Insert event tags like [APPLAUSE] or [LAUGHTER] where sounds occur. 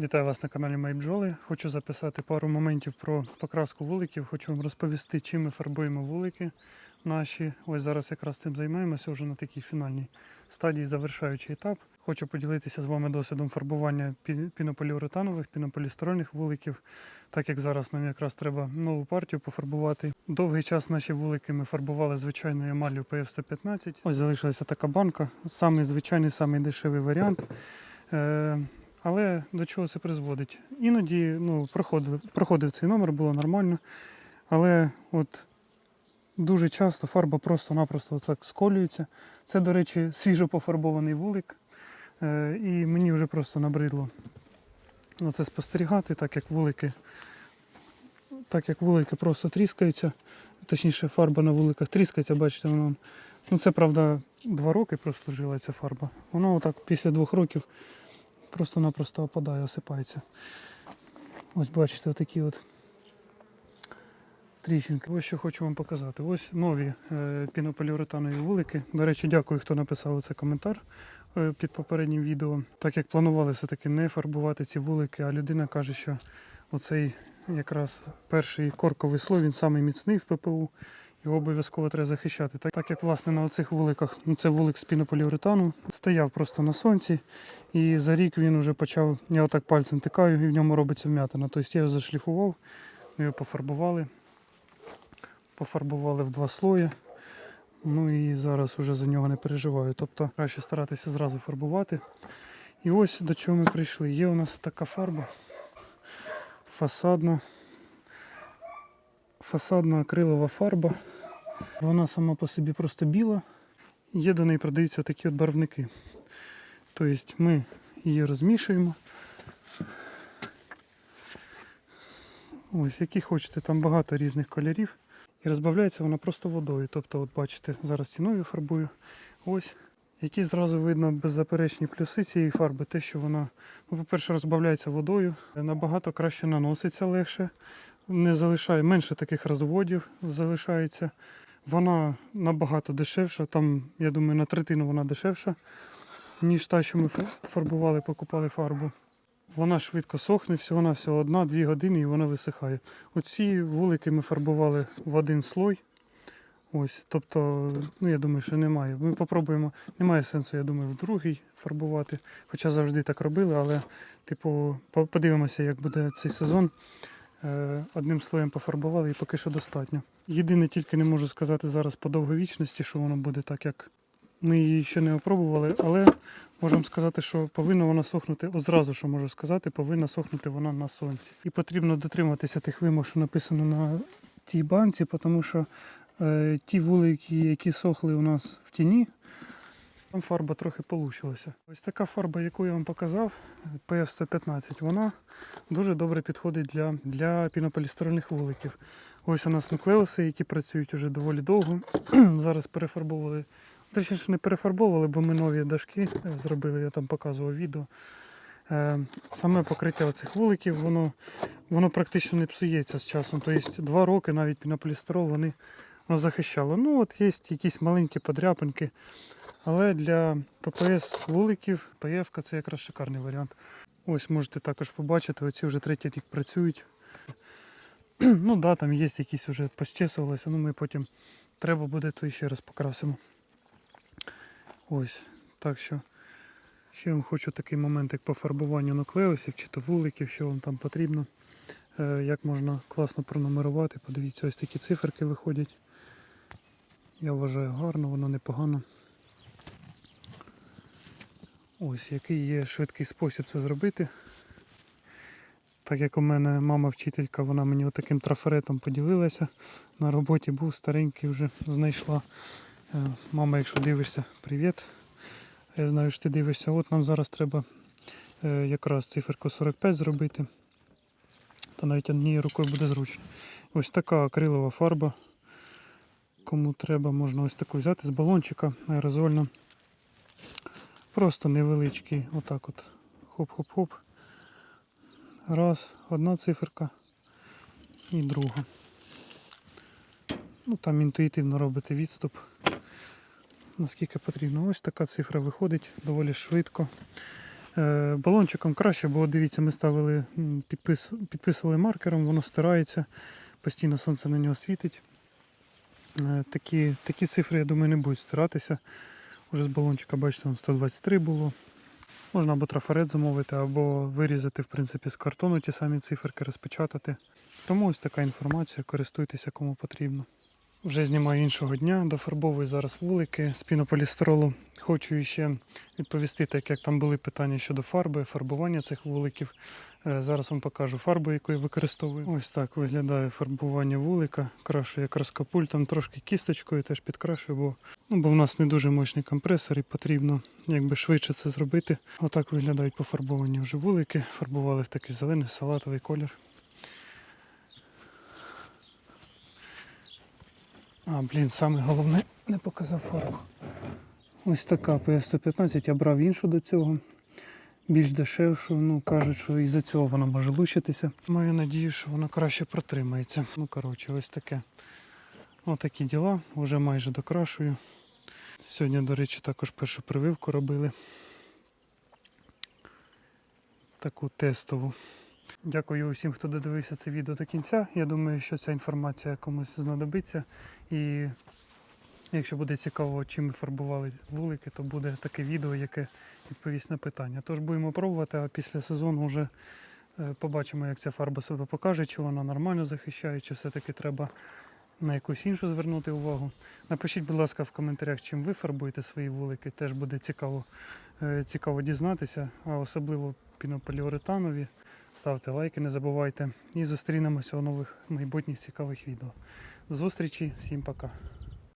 Вітаю вас на каналі Мої бджоли. Хочу записати пару моментів про покраску вуликів. Хочу вам розповісти, чим ми фарбуємо вулики наші. Ось зараз якраз цим займаємося вже на такій фінальній стадії, завершаючий етап. Хочу поділитися з вами досвідом фарбування пінополіуретанових, пінополістирольних вуликів, так як зараз нам якраз треба нову партію пофарбувати. Довгий час наші вулики ми фарбували звичайною емаллю PF115. Ось залишилася така банка. Самий звичайний, самий дешевий варіант. Але до чого це призводить? Іноді ну, проходив, проходив цей номер, було нормально. Але от дуже часто фарба просто-напросто так сколюється. Це, до речі, свіжо пофарбований вулик. Е, і мені вже просто набридло на це спостерігати, так як вулики, так як вулики просто тріскаються. Точніше, фарба на вуликах тріскається, бачите, воно. Ну це правда два роки прослужила ця фарба. Воно отак після двох років просто-напросто опадає, осипається. Ось бачите, отакі от тріщинки. Ось що хочу вам показати. Ось нові е, пінополіуретанові вулики. До речі, дякую, хто написав цей коментар е, під попереднім відео. Так як планували все-таки не фарбувати ці вулики, а людина каже, що оцей якраз перший корковий слой, він самий міцний в ППУ. Його обов'язково треба захищати. Так, так як власне на оцих вуликах, ну це вулик з пінополіуретану, стояв просто на сонці, і за рік він вже почав, я отак пальцем тикаю, і в ньому робиться вм'ятина. Тобто я його зашліфував, ми його пофарбували. Пофарбували в два слої. Ну і зараз вже за нього не переживаю. Тобто краще старатися зразу фарбувати. І ось до чого ми прийшли. Є у нас така фарба. Фасадна. Фасадна акрилова фарба. Вона сама по собі просто біла. Є до неї продаються такі от барвники. Тобто ми її розмішуємо. Ось, які хочете, там багато різних кольорів. І розбавляється вона просто водою. Тобто, от бачите, зараз ці нові фарбую. Ось. Які зразу видно беззаперечні плюси цієї фарби, те, що вона, ну, по-перше, розбавляється водою, набагато краще наноситься легше, не залишає менше таких розводів залишається. Вона набагато дешевша, там, я думаю, на третину вона дешевша, ніж та, що ми фарбували, покупали фарбу. Вона швидко сохне, всього на всього одна-дві години і вона висихає. Оці вулики ми фарбували в один слой. Ось, тобто, ну я думаю, що немає. Ми попробуємо, немає сенсу, я думаю, в другий фарбувати. Хоча завжди так робили, але, типу, подивимося, як буде цей сезон. Е, Одним слоєм пофарбували і поки що достатньо. Єдине, тільки не можу сказати зараз по довговічності, що воно буде так, як ми її ще не опробували, але можемо сказати, що повинна вона сохнути, от зразу що можу сказати, повинна сохнути вона на сонці. І потрібно дотриматися тих вимог, що написано на тій банці, тому що е, ті вулики, які сохли у нас в тіні, там фарба трохи получилася. Ось така фарба, яку я вам показав, PF115, вона дуже добре підходить для, для пінополістирольних вуликів. Ось у нас нуклеуси, які працюють уже доволі довго. [CLEARS THROAT] Зараз перефарбовували. Точніше, не перефарбовували, бо ми нові дашки зробили, я там показував відео. Е, Саме покриття оцих вуликів, воно, воно практично не псується з часом. Тобто два роки навіть пінополістирол вони захищало. Ну, от є якісь маленькі подряпинки. Але для ППС вуликів ПФ це якраз шикарний варіант. Ось можете також побачити, оці вже третій рік працюють. [CLEARS THROAT] Ну да, там є якісь вже пощесувалися, ну ми потім треба буде, то ще раз покрасимо. Ось, так що ще вам хочу такий момент, як по фарбуванню нуклеусів чи то вуликів, що вам там потрібно. Е, Як можна класно пронумерувати. Подивіться, ось такі циферки виходять. Я вважаю гарно, воно непогано. Ось який є швидкий спосіб це зробити. Так як у мене мама вчителька, вона мені отаким трафаретом поділилася. На роботі був старенький, вже знайшла. Е, Мама, якщо дивишся, привіт. Я знаю, що ти дивишся. От нам зараз треба е, якраз циферку 45 зробити. То навіть однією рукою буде зручно. Ось така акрилова фарба. Кому треба, можна ось таку взяти з балончика аерозольно. Просто невеличкий, отак от. Хоп-хоп-хоп. Раз, одна циферка і друга. Ну там інтуїтивно робити відступ. Наскільки потрібно. Ось така цифра виходить доволі швидко. Е, Балончиком краще, бо дивіться, ми ставили, підпис, підписували маркером, воно стирається, постійно сонце на нього світить. Е, Такі, такі цифри, я думаю, не будуть стиратися. Уже з балончика, бачите, вон 123 було. Можна або трафарет замовити, або вирізати в принципі, з картону ті самі циферки, розпечатати. Тому ось така інформація, користуйтеся кому потрібно. Вже знімаю іншого дня, дофарбовую зараз вулики з пінополістиролу. Хочу ще відповісти, так як там були питання щодо фарби, фарбування цих вуликів. Е, Зараз вам покажу фарбу, яку я використовую. Ось так виглядає фарбування вулика. Крашу якраз капультом, трошки кісточкою теж підкрашую, бо, ну, бо в нас не дуже мощний компресор і потрібно якби швидше це зробити. Отак виглядають пофарбовані вже вулики. Фарбували в такий зелений салатовий колір. А, блін, саме головне не показав фарбу. Ось така PS115, я брав іншу до цього. Більш дешевшу, ну кажуть, що із-за цього вона може лущитися. Маю надію, що вона краще протримається. Ну, коротше, ось таке. Отакі діла, вже майже докрашую. Сьогодні, до речі, також першу прививку робили. Таку тестову. Дякую усім, хто додивився це відео до кінця. Я думаю, що ця інформація комусь знадобиться. І якщо буде цікаво, чим ми фарбували вулики, то буде таке відео, яке відповість на питання. Тож будемо пробувати, а після сезону вже е, побачимо, як ця фарба себе покаже, чи вона нормально захищає, чи все-таки треба на якусь іншу звернути увагу. Напишіть, будь ласка, в коментарях, чим ви фарбуєте свої вулики. Теж буде цікаво, е, цікаво дізнатися, а особливо пінополіуретанові. Ставте лайки, не забувайте. І зустрінемося у нових майбутніх цікавих відео. Зустрічі, всім пока.